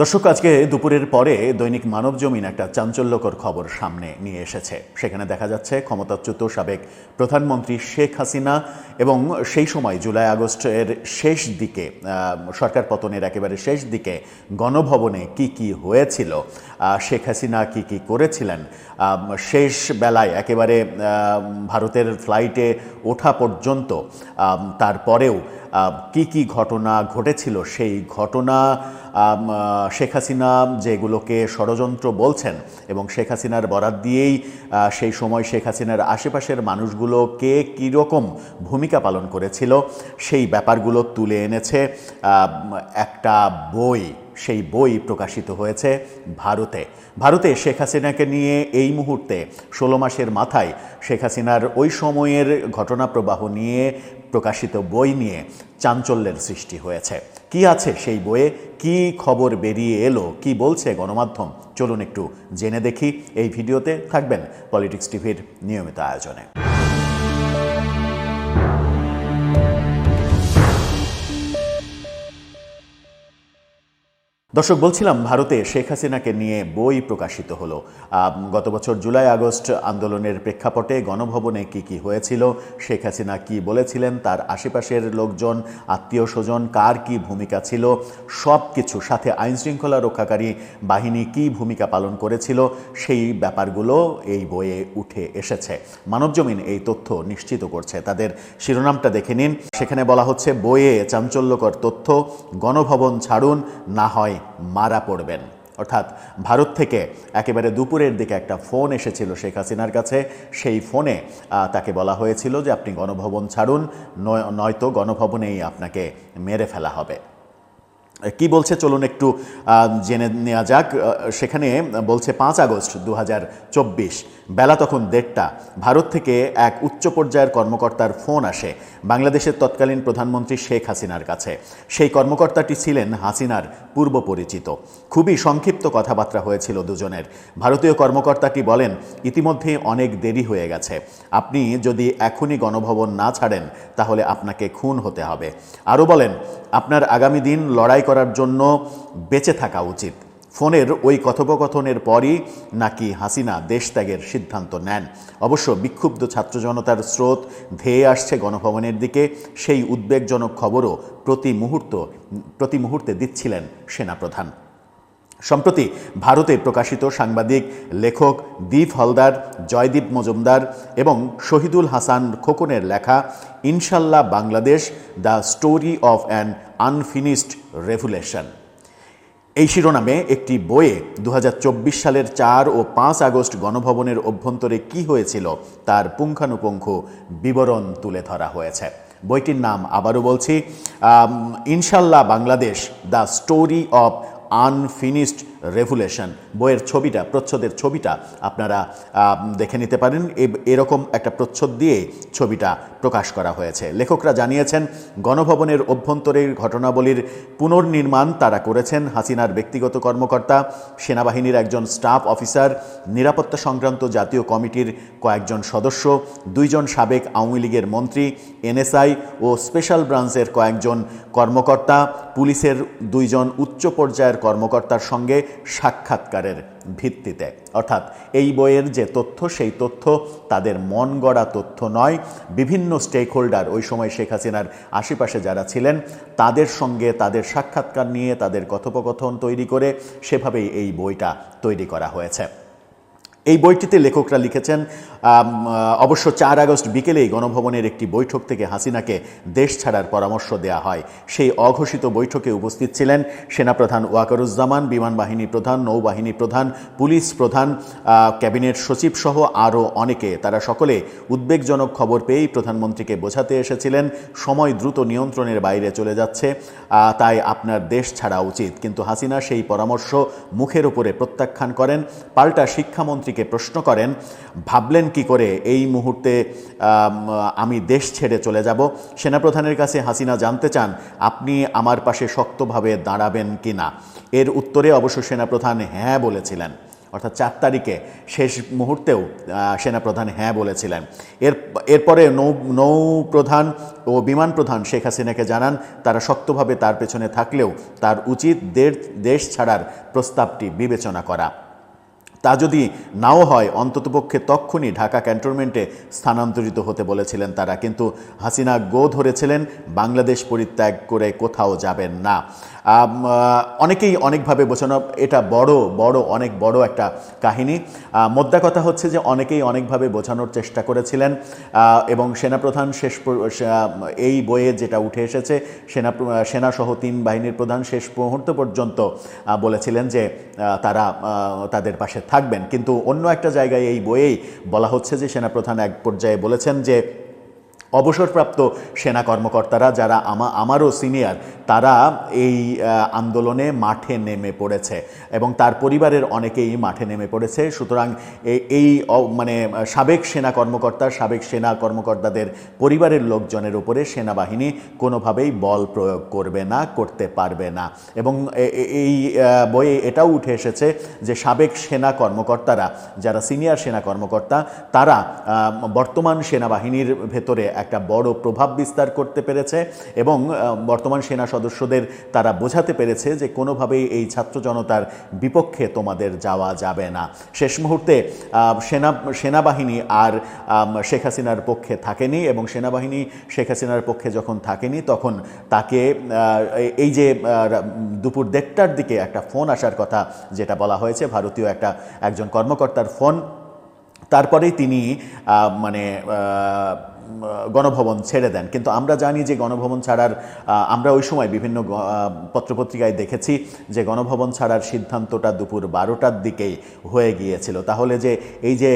দর্শক, আজকে দুপুরের পরে দৈনিক মানব জমিন একটা চাঞ্চল্যকর খবর সামনে নিয়ে এসেছে। সেখানে দেখা যাচ্ছে ক্ষমতাচ্যুত সাবেক প্রধানমন্ত্রী শেখ হাসিনা এবং সেই সময় জুলাই আগস্টের শেষ দিকে সরকার পতনের একেবারে শেষ দিকে গণভবনে কি কি হয়েছিল শেখ হাসিনা কি কি করেছিলেন শেষ বেলায় একেবারে ভারতের ফ্লাইটে ওঠা পর্যন্ত তারপরেও কি কি ঘটনা ঘটেছিল? সেই ঘটনা শেখ হাসিনা যেগুলোকে ষড়যন্ত্র বলছেন এবং শেখ হাসিনার বরাত দিয়েই সেই সময় শেখ হাসিনার আশেপাশের মানুষগুলোকে কীরকম ভূমিকা পালন করেছিল, সেই ব্যাপারগুলো তুলে এনেছে একটা বই, সেই বই প্রকাশিত হয়েছে ভারতে। ভারতে শেখ হাসিনাকে নিয়ে এই মুহূর্তে ষোলো মাসের মাথায় শেখ হাসিনার ওই সময়ের ঘটনা প্রবাহ নিয়ে প্রকাশিত বই নিয়ে চাঞ্চল্যের সৃষ্টি হয়েছে। কি আছে সেই বইয়ে? কি খবর বেরিয়ে এলো? কি বলছে গণমাধ্যম? চলুন একটু জেনে দেখি। এই ভিডিওতে থাকবেন পলিটিক্স টিভির নিয়মিত আয়োজনে। দর্শক, বলছিলাম ভারতে শেখ হাসিনাকে নিয়ে বই প্রকাশিত হলো। গত বছর জুলাই, আগস্ট আন্দোলনের প্রেক্ষাপটে গণভবনে কি কি হয়েছিল, শেখ হাসিনা কি বলেছিলেন, তার আশেপাশের লোকজন আত্মীয় স্বজন কার কি ভূমিকা ছিল সব কিছু সাথে আইনশৃঙ্খলা রক্ষাকারী বাহিনী কি ভূমিকা পালন করেছিল, সেই ব্যাপারগুলো এই বইয়ে উঠে এসেছে। মানবজমিন এই তথ্য নিশ্চিত করছে। তাদের শিরোনামটা দেখে নিন। সেখানে বলা হচ্ছে, বইয়ে চাঞ্চল্যকর তথ্য, গণভবন ছাড়ুন, না হয় মারা পড়বেন। অর্থাৎ ভারত থেকে একেবারে দুপুরের দিকে একটা ফোন এসেছিল শেখ হাসিনার কাছে। সেই ফোনে তাকে বলা হয়েছিল যে আপনি গণভবন ছাড়ুন, নয়- নয়তো গণভবনেই আপনাকে মেরে ফেলা হবে। কি বলছে? চলুন একটু জেনে নেওয়া যাক। সেখানে বলছে, পাঁচ আগস্ট দু হাজার চব্বিশ, বেলা তখন দেড়টা, ভারত থেকে এক উচ্চ পর্যায়ের কর্মকর্তার ফোন আসে বাংলাদেশের তৎকালীন প্রধানমন্ত্রী শেখ হাসিনার কাছে। সেই কর্মকর্তাটি ছিলেন হাসিনার পূর্ব পরিচিত। খুবই সংক্ষিপ্ত কথাবার্তা হয়েছিল দুজনের। ভারতীয় কর্মকর্তাটি বলেন, ইতিমধ্যে অনেক দেরি হয়ে গেছে। আপনি যদি এখনই গণভবন না ছাড়েন, তাহলে আপনাকে খুন হতে হবে। আরও বলেন, আপনার আগামী দিন লড়াই করার জন্য বেঁচে থাকা উচিত। ফোনের ওই কথোপকথনের পরই নাকি হাসিনা দেশ ত্যাগের সিদ্ধান্ত নেন। অবশ্য বিক্ষুব্ধ ছাত্র জনতার স্রোত ধেয়ে আসছে গণভবনের দিকে, সেই উদ্বেগজনক খবরও প্রতি মুহূর্ত, প্রতি মুহূর্তে দিচ্ছিলেন সেনাপ্রধান। সম্প্রতি ভারতে প্রকাশিত সাংবাদিক, লেখক দীপ হলদার, জয়দীপ মজুমদার এবং শহীদুল হাসান খোকনের লেখা ইনশাল্লাহ Bangladesh, the story of an unfinished revolution. এই শিরোনামে একটি বইয়ে দু হাজার চব্বিশ সালের চার ও পাঁচ আগস্ট গণভবনের অভ্যন্তরে কি হয়েছিল তার পুঙ্খানুপুঙ্খ বিবরণ তুলে ধরা হয়েছে। বইটির নাম আবারও বলছি ইনশাল্লাহ Bangladesh, the story of unfinished revolution, বইয়ের ছবিটা, প্রচ্ছদের ছবিটা আপনারা দেখে নিতে পারেন। এরকম একটা প্রচ্ছদ দিয়ে ছবিটা প্রকাশ করা হয়েছে। লেখকরা জানিয়েছেন, গণভবনের অভ্যন্তরের ঘটনাবলীর পুনর্নির্মাণ তারা করেছেন হাসিনার ব্যক্তিগত কর্মকর্তা, সেনাবাহিনীর একজন স্টাফ অফিসার, নিরাপত্তা সংক্রান্ত জাতীয় কমিটির কয়েকজন সদস্য, দুইজন সাবেক আওয়ামী লীগের মন্ত্রী, এনএসআই ও স্পেশাল ব্রাঞ্চের কয়েকজন কর্মকর্তা, পুলিশের দুইজন উচ্চ পর্যায়ের কর্মকর্তার সঙ্গে সাক্ষাৎকারের ভিত্তিতে। অর্থাৎ এই বইয়ের যে তথ্য, সেই তথ্য তাদের মন গড়া তথ্য নয়। বিভিন্ন স্টেক হোল্ডার ওই সময় শেখ হাসিনার আশেপাশে যারা ছিলেন, তাদের সঙ্গে তাদের সাক্ষাৎকার নিয়ে, তাদের কথোপকথন তৈরি করে সেভাবেই এই বইটা তৈরি করা হয়েছে। এই বইটিতে লেখকরা লিখেছেন অবশ্য চার আগস্ট বিকেলেই গণভবনের একটি বৈঠক থেকে হাসিনাকে দেশ ছাড়ার পরামর্শ দেয়া হয়। সেই অঘোষিত বৈঠকে উপস্থিত ছিলেন সেনাপ্রধান ওয়াকারুজ্জামান, বিমান বাহিনী প্রধান, নৌবাহিনী প্রধান, পুলিশ প্রধান ক্যাবিনেট সচিব সহ আরও অনেকে। তারা সকলে উদ্বেগজনক খবর পেয়েই প্রধানমন্ত্রীকে বোঝাতে এসেছিলেন, সময় দ্রুত নিয়ন্ত্রণের বাইরে চলে যাচ্ছে তাই আপনার দেশ ছাড়া উচিত। কিন্তু হাসিনা সেই পরামর্শ মুখের উপরে প্রত্যাখ্যান করেন, পাল্টা শিক্ষামন্ত্রীকে প্রশ্ন করেন, ভাবলেন কি করে এই মুহূর্তে, আমি দেশ ছেড়ে চলে যাব? সেনাপ্রধানের কাছে হাসিনা জানতে চান, আপনি আমার পাশে শক্তভাবে দাঁড়াবেন কি না? এর উত্তরে অবশ্য সেনাপ্রধান হ্যাঁ বলেছিলেন। অর্থাৎ চার তারিখে শেষ মুহূর্তেও সেনাপ্রধান হ্যাঁ বলেছিলেন। এর, এরপরে নৌ নৌ প্রধান ও বিমান প্রধান শেখ হাসিনাকে জানান, তারা শক্তভাবে তার পেছনে থাকলেও তার উচিত দেশ ছাড়ার প্রস্তাবটি বিবেচনা করা। তা যদি নাও হয়, অন্ততপক্ষে তক্ষুনি ঢাকা ক্যান্টনমেন্টে স্থানান্তরিত হতে বলেছিলেন তারা। কিন্তু হাসিনা গো ধরেছিলেন, বাংলাদেশ পরিত্যাগ করে কোথাও যাবেন না। অনেকেই অনেকভাবে বোঝানো, এটা বড় বড়, অনেক বড় একটা কাহিনী। মোদ্দা কথা হচ্ছে যে অনেকেই অনেকভাবে বোঝানোর চেষ্টা করেছিলেন এবং সেনাপ্রধান শেষ এই বইয়ে যেটা উঠে এসেছে, সেনা সেনাসহ তিন বাহিনীর প্রধান শেষ মুহূর্ত পর্যন্ত বলেছিলেন যে তারা তাদের পাশে থাকবেন। কিন্তু অন্য একটা জায়গায় এই বইয়েই বলা হচ্ছে যে সেনাপ্রধান এক পর্যায়ে বলেছেন যে অবসরপ্রাপ্ত সেনা কর্মকর্তারা যারা আমা, আমারও সিনিয়র, তারা এই আন্দোলনে মাঠে নেমে পড়েছে এবং তার পরিবারের অনেকেই মাঠে নেমে পড়েছে। সুতরাং এই মানে সাবেক সেনা কর্মকর্তা, সাবেক সেনা কর্মকর্তাদের পরিবারের লোকজনের উপরে সেনাবাহিনী কোনোভাবেই বল প্রয়োগ করবে না, করতে পারবে না। এবং এই বইয়ে এটাও উঠে এসেছে যে সাবেক সেনা কর্মকর্তারা, যারা সিনিয়র সেনা কর্মকর্তা, তারা বর্তমান সেনাবাহিনীর ভেতরে একটা বড় প্রভাব বিস্তার করতে পেরেছে এবং বর্তমান সেনা সদস্যদের তারা বোঝাতে পেরেছে যে কোনোভাবেই এই ছাত্র জনতার বিপক্ষে তোমাদের যাওয়া যাবে না। শেষ মুহূর্তে সেনা, সেনাবাহিনী আর শেখ হাসিনার পক্ষে থাকেনি এবং সেনাবাহিনী শেখ হাসিনার পক্ষে যখন থাকেনি তখন তাকে এই- যে দুপুর দেড়টার দিকে একটা ফোন আসার কথা যেটা বলা হয়েছে, ভারতীয় একটা, একজন কর্মকর্তার ফোন। তারপরেই তিনি মানে গণভবন ছেড়ে দেন। কিন্তু আমরা জানি যে গণভবন ছাড়ার আমরা ওই সময় বিভিন্ন পত্রপত্রিকায় দেখেছি যে গণভবন ছাড়ার সিদ্ধান্তটা দুপুর বারোটার দিকেই হয়ে গিয়েছিল। তাহলে যে এই যে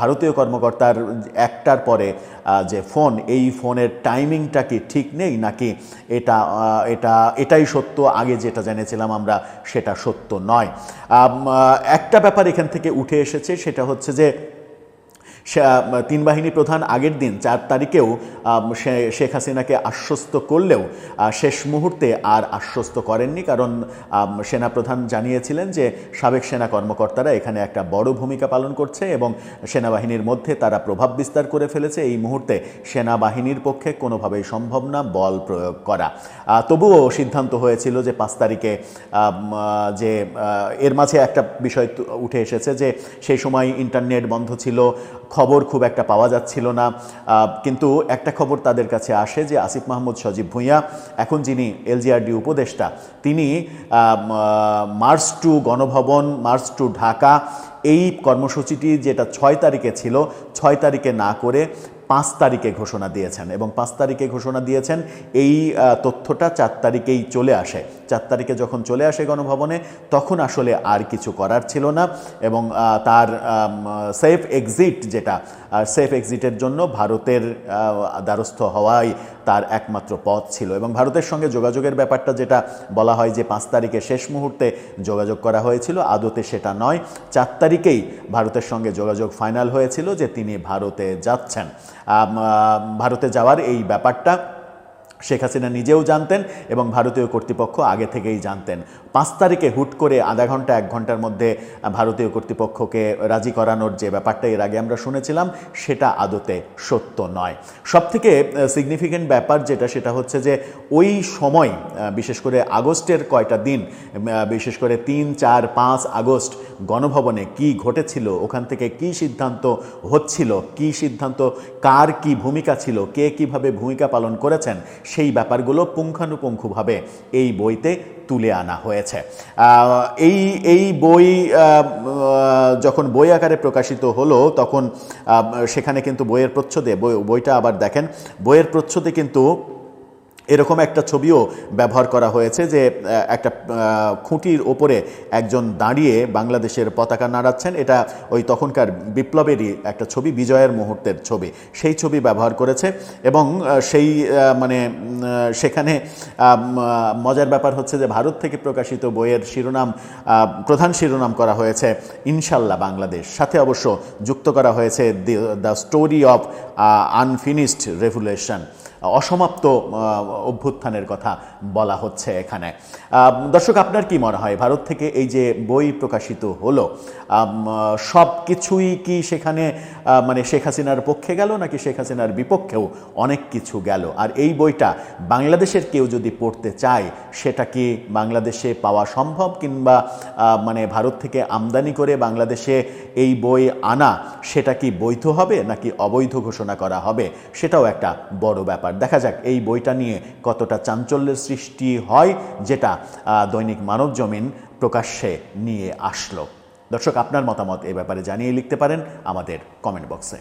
ভারতীয় কর্মকর্তার একটার পরে যে ফোন, এই ফোনের টাইমিংটা কি ঠিক নেই নাকি এটা এটা, এটাই সত্য? আগে যেটা জেনেছিলাম আমরা সেটা সত্য নয়। একটা ব্যাপার এখান থেকে উঠে এসেছে, সেটা হচ্ছে যে তিন বাহিনী প্রধান আগের দিন চার তারিখেও শেখ হাসিনাকে আশ্বস্ত করলেও শেষ মুহূর্তে আর আশ্বস্ত করেননি। কারণ সেনাপ্রধান জানিয়েছিলেন যে সাবেক সেনা কর্মকর্তারা এখানে একটা বড় ভূমিকা পালন করছে এবং সেনাবাহিনীর মধ্যে তারা প্রভাব বিস্তার করে ফেলেছে। এই মুহূর্তে সেনাবাহিনীর পক্ষে কোনোভাবেই সম্ভব না বল প্রয়োগ করা। তবুও সিদ্ধান্ত হয়েছিল যে পাঁচ তারিখে যে এর মাঝে একটা বিষয় উঠে এসেছে যে সেই সময় ইন্টারনেট বন্ধ ছিল খবর খুব একটা পাওয়া যাচ্ছিল না। কিন্তু একটা খবর তাদের কাছে আসে যে আসিফ মাহমুদ, সজীব ভূঁইয়া, এখন যিনি এলজিআরডি উপদেষ্টা, তিনি march to Ganabhaban, march to Dhaka, এই কর্মসূচিটি যেটা ছয় তারিখে ছিল, ছয় তারিখে না করে পাঁচ তারিখে ঘোষণা দিয়েছেন এবং পাঁচ তারিখে ঘোষণা দিয়েছেন এই তথ্যটা চার তারিখেই চলে আসে। চার তারিখে যখন চলে আসে গণভবনে, তখন আসলে আর কিছু করার ছিল না এবং তার সেফ এক্সিট যেটা সেফ এক্সিটের জন্য ভারতের দ্বারস্থ হওয়াই তার একমাত্র পথ ছিল। এবং ভারতের সঙ্গে যোগাযোগের ব্যাপারটা যেটা বলা হয় যে পাঁচ তারিখে শেষ মুহূর্তে যোগাযোগ করা হয়েছিল, আদতে সেটা নয়। চার তারিখেই ভারতের সঙ্গে যোগাযোগ ফাইনাল হয়েছিল যে তিনি ভারতে যাচ্ছেন। ভারতে যাওয়ার এই ব্যাপারটা শেখ হাসিনা নিজেও জানতেন এবং ভারতীয় কর্তৃপক্ষ আগে থেকেই জানতেন। পাঁচ তারিখে হুট করে আধা ঘণ্টা, এক ঘণ্টার মধ্যে ভারতীয় কর্তৃপক্ষকে রাজি করানোর যে ব্যাপারটা এর আগে আমরা শুনেছিলাম, সেটা আদতে সত্য নয়। সবথেকে সিগনিফিকেন্ট ব্যাপার যেটা, সেটা হচ্ছে যে ওই সময় বিশেষ করে আগস্টের কয়টা দিন বিশেষ করে তিন, চার, পাঁচ আগস্ট গণভবনে কি ঘটেছিল, ওখান থেকে কি সিদ্ধান্ত হচ্ছিল, কি সিদ্ধান্ত, কার কি ভূমিকা ছিল, কে কীভাবে ভূমিকা পালন করেছেন সেই ব্যাপারগুলো পুঙ্খানুপুঙ্খভাবে এই বইতে তুলে আনা হয়েছে। এই এই বই যখন বই আকারে প্রকাশিত হলো, তখন সেখানে কিন্তু বইয়ের প্রচ্ছদে, বই- বইটা আবার দেখেন, বইয়ের প্রচ্ছদে কিন্তু এরকম একটা ছবিও ব্যবহার করা হয়েছে যে একটা খুঁটির ওপরে একজন দাঁড়িয়ে বাংলাদেশের পতাকা নাড়াচ্ছেন। এটা ওই তখনকার বিপ্লবেরই একটা ছবি, বিজয়ের মুহূর্তের ছবি। সেই ছবি ব্যবহার করেছে এবং সেই মানে সেখানে মজার ব্যাপার হচ্ছে যে, ভারত থেকে প্রকাশিত বইয়ের শিরোনাম প্রধান শিরোনাম করা হয়েছে ইনশাল্লাহ বাংলাদেশ। সাথে অবশ্য যুক্ত করা হয়েছে the story of unfinished revolution. অসমাপ্ত অভ্যুত্থানের কথা বলা হচ্ছে এখানে। দর্শক, আপনার কি মনে হয়? ভারত থেকে এই যে বই প্রকাশিত হলো সব কিছুই কি সেখানে মানে শেখ হাসিনার পক্ষে গেল নাকি শেখ হাসিনার বিপক্ষেও অনেক কিছু গেল? আর এই বইটা বাংলাদেশের কেউ যদি পড়তে চায়, সেটা কি বাংলাদেশে পাওয়া সম্ভব? কিংবা মানে ভারত থেকে আমদানি করে বাংলাদেশে এই বই আনা, সেটা কি বৈধ হবে নাকি অবৈধ ঘোষণা করা হবে? সেটাও একটা বড় ব্যাপার। দেখা যাক এই বইটা নিয়ে কতটা চাঞ্চল্যের সৃষ্টি হয় যেটা দৈনিক মানব জমিন প্রকাশ্যে নিয়ে আসলো। দর্শক, আপনার মতামত এ ব্যাপারে জানিয়ে লিখতে পারেন আমাদের কমেন্ট বক্সে